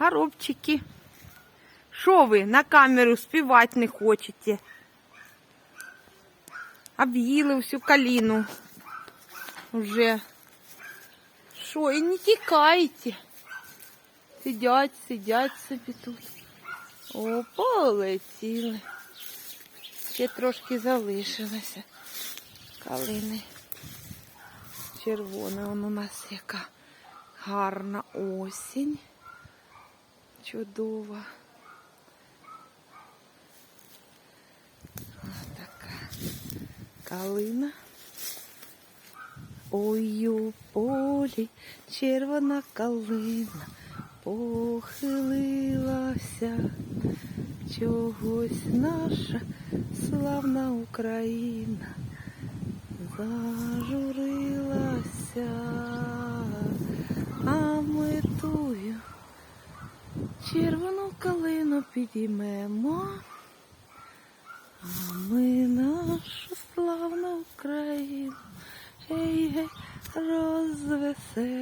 Горобчики. Що ви на камеру співати не хочете? Об'їли всю каліну. Уже. Що, і не тікайте. Сидять, сидять собі тут. О, полетіли. Ще трошки залишилося. Калини. Червона он у нас яка гарна осінь. Чудова. Ось така калина. Ой, у полі червона калина похилилася. Чогось наша славна Україна зажурилася, а ми тую червону калину підіймемо, а ми нашу славну Україну ей, гей, розвеселимо.